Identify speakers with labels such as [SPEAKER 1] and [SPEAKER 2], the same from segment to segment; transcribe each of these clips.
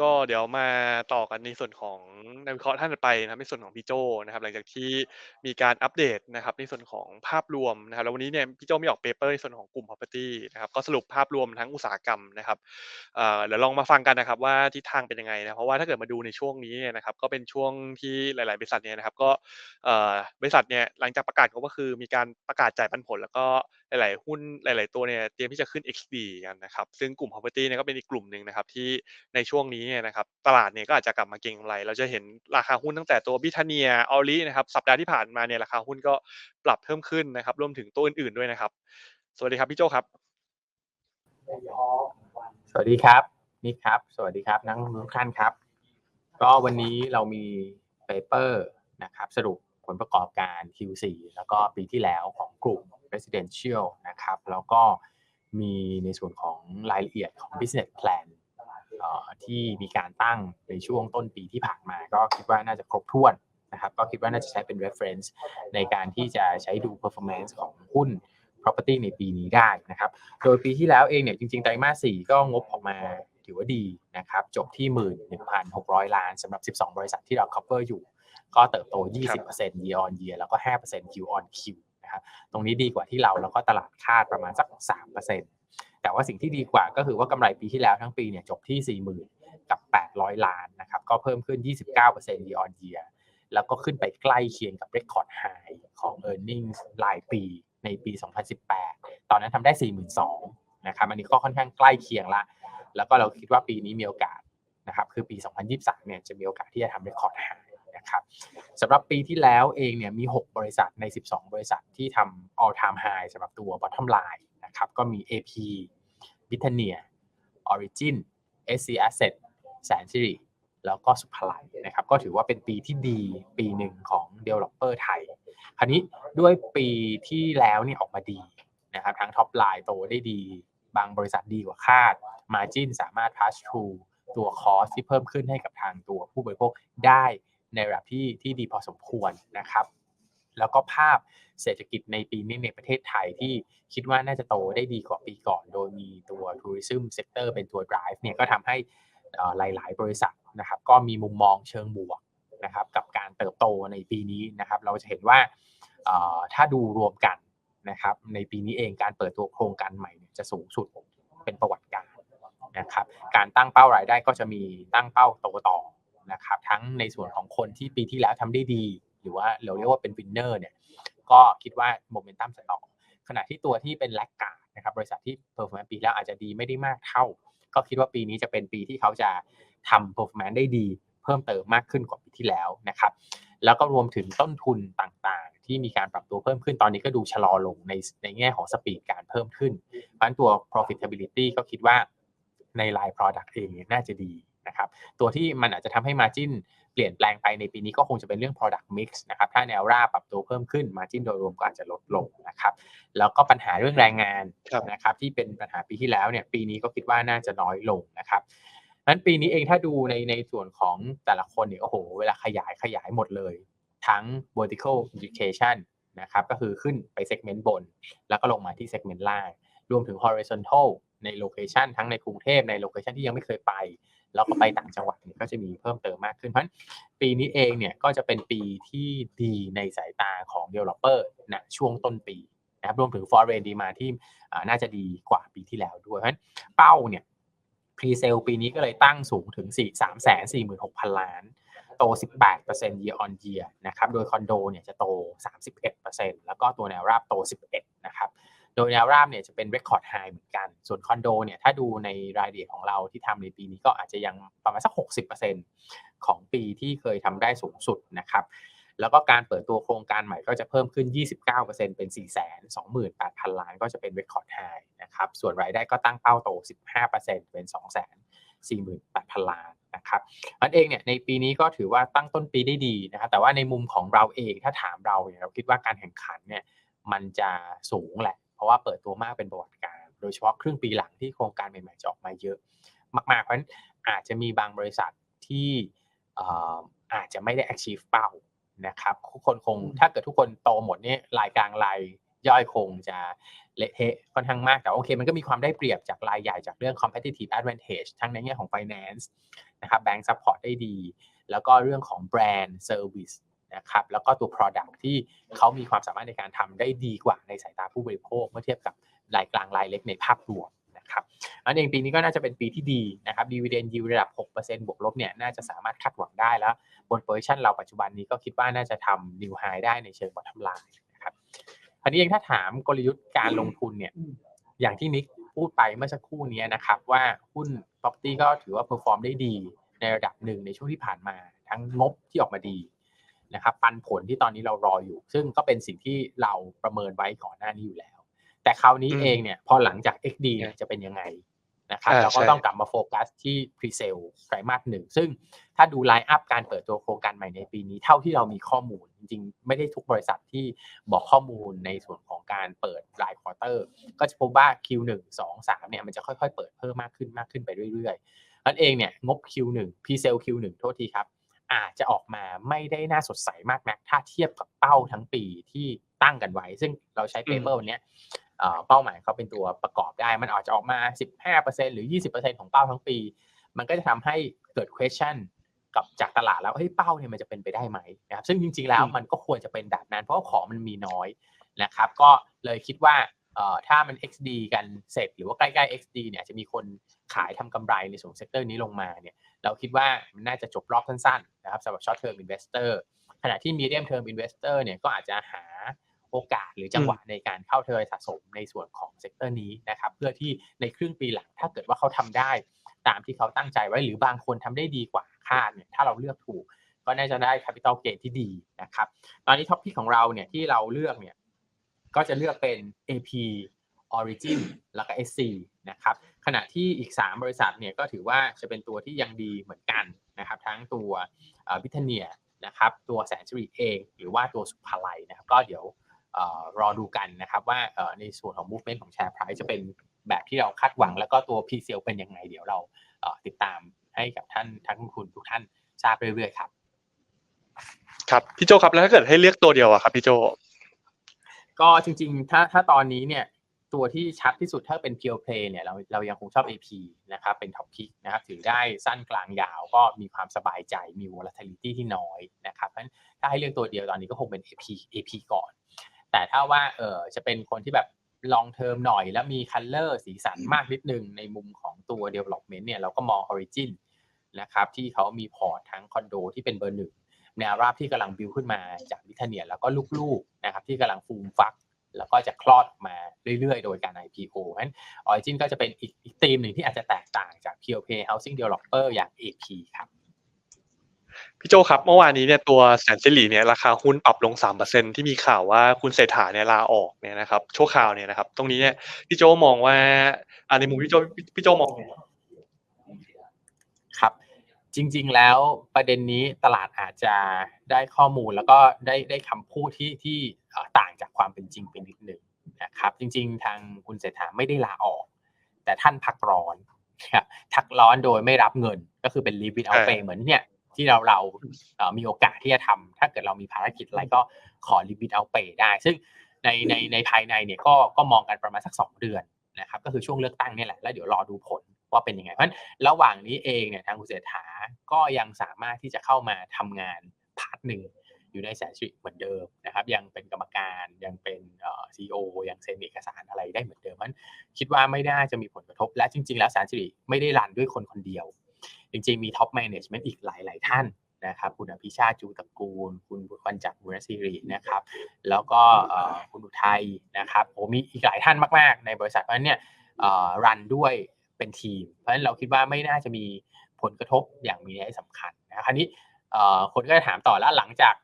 [SPEAKER 1] ก็เดี๋ยวมาต่อกันในส่วนของนักวิเคราะห์ท่านไปนะครับในส่วนของพี่โจนะครับ หลังจากที่มีการอัปเดตนะครับ ในส่วนของภาพรวมนะครับแล้ววันนี้เนี่ยพี่โจมีออกเปเปอร์ในส่วนของกลุ่ม property นะครับก็สรุปภาพรวมทั้งอุตสาหกรรมนะครับเอ่อเดี๋ยวลองมาฟังกันนะครับว่าทิศทางเป็นยังไงนะเพราะว่าถ้าเกิดมาดูในช่วงนี้เนี่ยนะครับ ก็เป็นช่วงที่หลาย ๆ บริษัทเนี่ยนะครับ ก็เอ่อบริษัทเนี่ยหลังจากประกาศก็คือมีการประกาศจ่ายปันผล แล้วก็หลาย ๆ หุ้นหลาย ๆ ตัวเนี่ยเตรียมที่จะขึ้น XD กันนะครับ ซึ่งกลุ่ม property เนี่ยก็เป็นอีกกลุ่มหนึ่งนะครับที่ในช่วงนี้นี่ยนะครับตลาดเนี่ยก็อาจจะกลับมาเก็งกำไร เราจะเห็นราคาหุ้นตั้งแต่ตัว Britannia a u r i นะครับสัปดาห์ที่ผ่านมาเนี่ยราคาหุ้นก็ปรับเพิ่มขึ้นนะครับรวมถึงตัวอื่นๆด้วยนะครับ สวัสดีครับพี่โจ้ครับ
[SPEAKER 2] สวัสดีครับนิกครับ สวัสดีครับนักลงทุนทุกท่านครับ ก็วันนี้เรามีเปเปอร์นะครับสรุปผลประกอบการ Q4 แล้วก็ปีที่แล้วของกลุ่ม Residential นะครับ แล้วก็มีในส่วนของรายละเอียดของ Business Plan ที่มีการตั้งในช่วงต้นปีที่ผ่านมา ก็คิดว่าน่าจะครบถ้วนนะครับก็คิดว่าน่าจะใช้เป็น reference ในการที่จะใช้ดู performance ของหุ้น property ในปีนี้ได้นะครับ โดยปีที่แล้วเองเนี่ยจริงๆ ไตรมาส 4 ก็งบออกมาถือว่าดีนะครับ จบที่ 11,600 ล้านสำหรับ 12 บริษัทที่เรา cover อยู่ ก็เติบโต 20% year on year แล้วก็ 5% Q on Q นะครับ ตรงนี้ดีกว่าที่เราแล้วก็ตลาดคาดประมาณสัก 3% แต่ว่าสิ่งที่ดีกว่าก็คือว่ากำไรปีที่แล้วทั้งปีเนี่ยจบที่ 40,000 กับ 800 ล้านนะครับก็เพิ่มขึ้น 29% year on year แล้วก็ขึ้นไปใกล้เคียงกับ record high ของ earnings รายปีในปี 2018 ตอนนั้นทำได้ 42,000นะครับอันนี้ก็ค่อนข้างใกล้เคียงละ แล้วก็เราคิดว่าปีนี้มีโอกาสนะครับคือปี 2023 เนี่ยจะมีโอกาสที่จะทำ record high นะครับสำหรับปีที่แล้วเองเนี่ยมี 6 บริษัทใน 12 บริษัทที่ทำ all time high สำหรับตัว bottom line นะครับก็มี AP Britannia Origin SC Asset แสนสิริแล้วก็สุภาลัยนะครับ ก็ถือว่าเป็นปีที่ดีปีหนึ่งของ developer ไทย คราวนี้ด้วยปีที่แล้วเนี่ยออกมาดีนะครับทั้งท็อปไลน์โตได้ดี บางบริษัทดีกว่าคาด Margin สามารถ pass through ตัวคอสที่เพิ่มขึ้นให้กับทางตัวผู้บริโภคได้ในระดับที่ที่ดีพอสมควรนะครับ แล้วก็ภาพเศรษฐกิจในปีนี้ในประเทศไทยที่คิดว่าน่าจะโตได้ดีกว่าปีก่อน โดยมีตัว tourism sector เป็นตัว drive เนี่ยก็ทำให้หลาย ๆ บริษัทนะครับก็มีมุมมองเชิงบวกนะครับกับการเติบโตในปีนี้นะครับเราจะเห็นว่าถ้าดูรวมกันนะครับในปีนี้เองการเปิดตัวโครงการใหม่จะสูงสุดเป็นประวัติการนะครับการตั้งเป้ารายได้ก็จะมีตั้งเป้าโตต่อนะครับทั้งในส่วนของคนที่ปีที่แล้วทำได้ดี หรือว่าเราเรียกว่าเป็นวินเนอร์เนี่ยก็คิดว่าโมเมนตัมจะต่อขณะที่ตัวที่เป็นแลกกาดนะครับบริษัทที่เพอร์ฟอร์แมนซ์ปีแล้วอาจจะดีไม่ได้มากเท่า ก็คิดว่าปีนี้จะเป็นปีที่เขาจะทำเพอร์ฟอร์แมนซ์ได้ดี เพิ่มเติมมากขึ้นกว่าปีที่แล้วนะครับแล้วก็รวมถึงต้นทุนต่างๆ ที่มีการปรับตัวเพิ่มขึ้นตอนนี้ก็ดูชะลอลงในในแง่ของสปีดการเพิ่มขึ้นเพราะฉะนั้นตัว profitability ก็คิดว่าใน line product เองน่าจะดีนะครับตัวที่มันอาจจะทำให้ margin เปลี่ยนแปลงไปในปีนี้ก็คงจะเป็นเรื่อง product mix นะครับ ถ้าแนวราบปรับตัวเพิ่มขึ้น margin โดยรวมก็อาจจะลดลงนะครับ แล้วก็ปัญหาเรื่องแรงงานนะครับที่เป็นปัญหาปีที่แล้วเนี่ยปีนี้ก็คิดว่าน่าจะน้อยลงนะครับนั้นปีนี้เองถ้าดูในในส่วนของแต่ละคนเนี่ยโอ้โห เวลาขยายขยายหมดเลย ทั้ง vertical education นะครับก็คือขึ้นไป segment บน แล้วก็ลงมาที่ segment ล่าง รวมถึง horizontal ใน location ทั้งในกรุงเทพใน location ที่ยังไม่เคยไป แล้วก็ไปต่างจังหวัดเนี่ยก็จะมีเพิ่มเติมมากขึ้นเพราะปีนี้เองเนี่ยก็จะเป็นปีที่ดีในสายตาของ developer นะช่วงต้นปีนะครับรวมถึง foreign demand ที่น่าจะดีกว่าปีที่แล้วด้วยเพราะฉะนั้นเป้าเนี่ยพรีเซลปีนี้ก็เลยตั้งสูงถึง 4 3 4 6 0 0 0 ล้าน โต 18% year on year นะครับ โดยคอนโดเนี่ยจะโต 31%แล้วก็ตัวแนวราบโต 11 นะครับ โดยแนวราบเนี่ยจะเป็น record high เหมือนกัน ส่วนคอนโดเนี่ยถ้าดูในรายละเอียดของเราที่ทำในปีนี้ก็อาจจะยังประมาณสัก 60%ของปีที่เคยทำได้สูงสุดนะครับ แล้วก็การเปิดตัวโครงการใหม่ก็จะเพิ่มขึ้น 29%เป็น 428,000 ล้าน ก็จะเป็น record high นะครับ ส่วนรายได้ก็ตั้งเป้าโต 15%เป็น248,000 ล้านนะครับอันเองเนี่ยในปีนี้ก็ถือว่าตั้งต้นปีได้ดีนะครับแต่ว่าในมุมของเราเองถ้าถามเราเนี่ยเราคิดว่าการแข่งขันเนี่ยมันจะสูงแหละ เพราะว่าเปิดตัวมากเป็นประวัติการณ์โดยเฉพาะครึ่งปีหลังที่โครงการใหม่ๆจะออกมาเยอะ มากๆ เพราะฉะนั้นอาจจะมีบางบริษัทที่เอ่ออาจจะไม่ได้ achieve เป้านะครับทุกคนคงถ้าเกิดทุกคนโตหมดเนี่ยรายกลางรายย่อยคงจะเละเทะค่อนข้างมาก แต่โอเค มันก็มีความได้เปรียบจากรายใหญ่จากเรื่อง competitive advantage ทั้งในแง่ของ finance นะครับ bank support ได้ดี แล้วก็เรื่องของแบรนด์ service นะครับแล้วก็ตัว product ที่เขามีความสามารถในการทำได้ดีกว่าในสายตาผู้บริโภคเมื่อเทียบกับรายกลางรายเล็กในภาพรวมนะครับอันเองปีนี้ก็น่าจะเป็นปีที่ดีนะครับ dividend yield ระดับ 6%บวกลบเนี่ยน่าจะสามารถคาดหวังได้แล้ว บน position เราปัจจุบันนี้ก็คิดว่าน่าจะทำ new high ได้ในเชิง bottom line นะครับอันนี้เองถ้าถามกลยุทธ์การลงทุนเนี่ยอย่างที่นิกพูดไปเมื่อสักครู่นี้นะครับว่าหุ้น property ก็ถือว่า perform ได้ดีในระดับหนึ่งในช่วงที่ผ่านมา ทั้งงบที่ออกมาดี นะครับปันผลที่ตอนนี้เรารออยู่ ซึ่งก็เป็นสิ่งที่เราประเมินไว้ก่อนหน้านี้อยู่แล้ว แต่คราวนี้
[SPEAKER 1] อืม
[SPEAKER 2] เองเนี่ยพอหลังจาก XD เนี่ยจะเป็นยังไงนะครับ
[SPEAKER 1] อ่า
[SPEAKER 2] เราก็
[SPEAKER 1] ใช่
[SPEAKER 2] ต้องกลับมาโฟกัสที่ pre-sale ไตรมาสหนึ่งซึ่งถ้าดูไลน์อัพการเปิดตัวโครงการใหม่ในปีนี้เท่าที่เรามีข้อมูล จริงๆ ไม่ได้ทุกบริษัทที่บอกข้อมูลในส่วนของการเปิดรายควอเตอร์ ก็จะพบว่า Q1 2 3เนี่ยมันจะค่อยๆ เปิดเพิ่มมากขึ้นมากขึ้นไปเรื่อยๆนั่นเองเนี่ยงบ Q1 pre-sale Q1 โทษทีครับ อาจจะออกมาไม่ได้น่าสดใสมากนัก ถ้าเทียบกับเป้าทั้งปีที่ตั้งกันไว้ ซึ่งเราใช้เปเปอร์วันเนี้ยเอ่อเป้าหมายเขาเป็นตัวประกอบได้ มันอาจจะออกมา 15%หรือ 20%ของเป้าทั้งปี มันก็จะทำให้เกิด question กับจากตลาดแล้วเฮ้ยเป้าเนี่ยมันจะเป็นไปได้ไหมนะครับซึ่งจริงๆแล้ว
[SPEAKER 1] อืม
[SPEAKER 2] มันก็ควรจะเป็นแบบนั้น เพราะว่าของมันมีน้อยนะครับ ก็เลยคิดว่าเอ่อ ถ้ามัน XD กันเสร็จหรือว่าใกล้ๆ XD เนี่ยจะมีคนขายทำกำไรในส่วนเซกเตอร์นี้ลงมาเนี่ยเราคิดว่ามันน่าจะจบรอบสั้นๆนะครับสำหรับ short term investor ขณะที่ medium term investor เนี่ยก็อาจจะหาโอกาสหรือจังหวะในการเข้าเทอสะสมในส่วนของเซกเตอร์นี้นะครับเพื่อที่ในครึ่งปีหลังถ้าเกิดว่าเขาทำได้ตามที่เขาตั้งใจไว้หรือบางคนทำได้ดีกว่าคาดเนี่ยถ้าเราเลือกถูก ก็น่าจะได้ capital gain ที่ดีนะครับตอนนี้ท็อปพิกของเราเนี่ยที่เราเลือกเนี่ย ก็จะเลือกเป็น AP Origin แล้วก็ SC นะครับขณะที่อีก 3 บริษัทเนี่ยก็ถือว่าจะเป็นตัวที่ยังดีเหมือนกันนะครับทั้งตัวบิทเนียนะครับตัวแสนสิริเอง หรือว่าตัวสุภาลัยนะครับก็เดี๋ยวรอดูกันนะครับว่าในส่วนของ movement ของ share price จะเป็นแบบที่เราคาดหวัง แล้วก็ตัว p c l เป็นยังไง เดี๋ยวเราติดตามให้กับท่านทั้งคุณทุกท่านทราบเรื่อยๆครับ
[SPEAKER 1] ครับ พี่โจครับแล้วถ้าเกิดให้เลือกตัวเดียวอะครับพี่โจ
[SPEAKER 2] ก็จริงๆ ถ้าถ้าตอนนี้เนี่ยตัวที่ชัดที่สุดถ้าเป็น pure play เนี่ยเราเรายังคงชอบ AP นะครับเป็น top pick นะครับถือได้สั้นกลางยาวก็มีความสบายใจมี volatility ที่น้อยนะครับเพราะฉะนั้นถ้าให้เลือกตัวเดียวตอนนี้ก็คงเป็น AP AP ก่อน แต่ถ้าว่าเออจะเป็นคนที่แบบ long term หน่อยแล้วมี color สีสันมากนิดนึงในมุมของตัว development เนี่ยเราก็มอง origin นะครับที่เขามีพอร์ตทั้งคอนโดที่เป็นเบอร์หนึ่ง แนวราบที่กำลังบิวขึ้นมาจากวิทเนียแล้วก็ลูกๆนะครับที่กำลังฟูมฟัก แล้วก็จะคลอดออกมาเรื่อยๆ โดยการ IPO เพราะฉะนั้น Origin ก็จะเป็นอีกอีกธีมหนึ่งที่อาจจะแตกต่างจาก Pure Play Housing Developer อย่าง AP ครับ
[SPEAKER 1] พี่โจครับเมื่อวานนี้เนี่ยตัวแสนสิริเนี่ยราคาหุ้นปรับลง 3%ที่มีข่าวว่าคุณเศรษฐาเนี่ยลาออกเนี่ยนะครับชั่วคราวเนี่ยนะครับ ตรงนี้เนี่ยพี่โจมองว่าอ่าในมุมพี่โจพี่โจมอง
[SPEAKER 2] จริง ๆ แล้วประเด็นนี้ตลาดอาจจะได้ข้อมูลแล้วก็ได้ได้คำพูดที่ที่เอ่อต่างจากความเป็นจริงไปนิดหนึ่งนะครับ จริง ๆ ทางคุณเศรษฐาไม่ได้ลาออก แต่ท่านพักร้อนครับพักร้อนโดยไม่รับเงิน ก็คือเป็น leave it out pay เหมือนเนี่ยที่เราเราเอ่อมีโอกาสที่จะทำถ้าเกิดเรามีภารกิจอะไรก็ขอ leave it out pay ได้ ซึ่งในในในภายในเนี่ยก็ก็มองกันประมาณสักสองเดือนนะครับ ก็คือช่วงเลือกตั้งเนี่ยแหละแล้วเดี๋ยวรอดูผล ว่าเป็นยังไง เพราะฉะนั้นระหว่างนี้เองเนี่ยทางคุณเศรษฐาก็ยังสามารถที่จะเข้ามาทำงานพาร์ทหนึ่งอยู่ในแสนสิริตเหมือนเดิมนะครับ ยังเป็นกรรมการยังเป็นเอ่อซีโอยังเซ็นเอกสารอะไรได้เหมือนเดิมเพราะฉะนั้นคิดว่าไม่น่าจะมีผลกระทบ และจริง ๆ แล้วแสนสิริไม่ได้รันด้วยคนคนเดียว จริง ๆ มีท็อปแมネจเมนต์อีกหลาย ๆ ท่านนะครับคุณอภิชาติจูตระกูล คุณปัญจักรบุญศิรินะครับ แล้วก็คุณอุทัยนะครับโอ้มีอีกหลายท่านมาก ๆ ในบริษัทเพราะนั้นเนี่ยรันด้วย เป็นทีม เพราะฉะนั้นเราคิดว่าไม่น่าจะมีผลกระทบอย่างมีนัยสำคัญนะครับคราวนี้คนก็จะถามต่อแล้วหลังจาก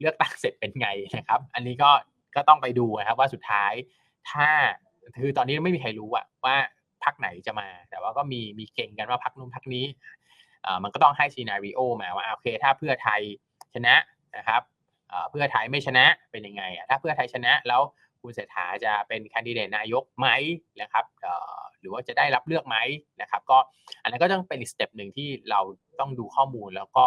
[SPEAKER 2] เลือกตั้งเสร็จเป็นไงนะครับ อันนี้ก็ก็ต้องไปดูนะครับว่าสุดท้ายถ้าคือตอนนี้ไม่มีใครรู้อะว่าพักไหนจะมา แต่ว่าก็มีมีเก่งกันว่าพักนู้นพักนี้มันก็ต้องให้ซีนารีโอมาว่าโอเค ถ้าเพื่อไทยชนะนะครับเพื่อไทยไม่ชนะเป็นยังไงอะถ้าเพื่อไทยชนะแล้ว คุณเศรษฐาจะเป็นแคนดิเดตนายกไหมนะครับหรือว่าจะได้รับเลือกไหมนะครับ ก็อันนั้นก็ต้องเป็นอีกสเต็ปหนึ่งที่เราต้องดูข้อมูลแล้วก็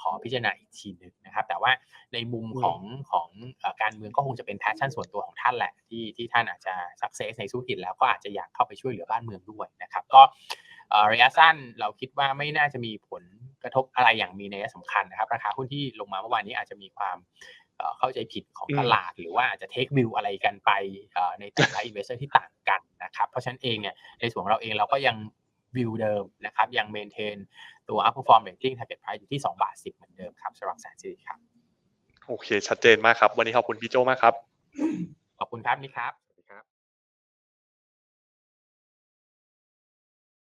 [SPEAKER 2] ขอพิจารณาอีกทีหนึ่งนะครับ แต่ว่าในมุมของของการเมืองก็คงจะเป็นแพชชั่นส่วนตัวของท่านแหละ ที่ที่ท่านอาจจะสักเซสในธุรกิจแล้วก็อาจจะอยากเข้าไปช่วยเหลือบ้านเมืองด้วยนะครับ ก็ระยะสั้นเราคิดว่าไม่น่าจะมีผลกระทบอะไรอย่างมีนัยสำคัญนะครับ ราคาหุ้นที่ลงมาเมื่อวานนี้อาจจะมีความ เอ่อเข้าใจผิดของ
[SPEAKER 1] อืม
[SPEAKER 2] ตลาด หรือว่าอาจจะเทควิวอะไรกันไปเอ่อในแต่ละอินเวสเตอร์ที่ต่างกันนะครับเพราะฉะนั้นเองเนี่ยในส่วนของเราเองเราก็ยังวิวเดิมนะครับยังเมนเทนตัว upperform rating target price อยู่ที่2บาท10 เหมือนเดิมครับสำหรับแสนสิริครับ
[SPEAKER 1] โอเค ชัดเจนมากครับ วันนี้ขอบคุณพี่โจมากครับ
[SPEAKER 2] ขอบคุณครับนี่ครับ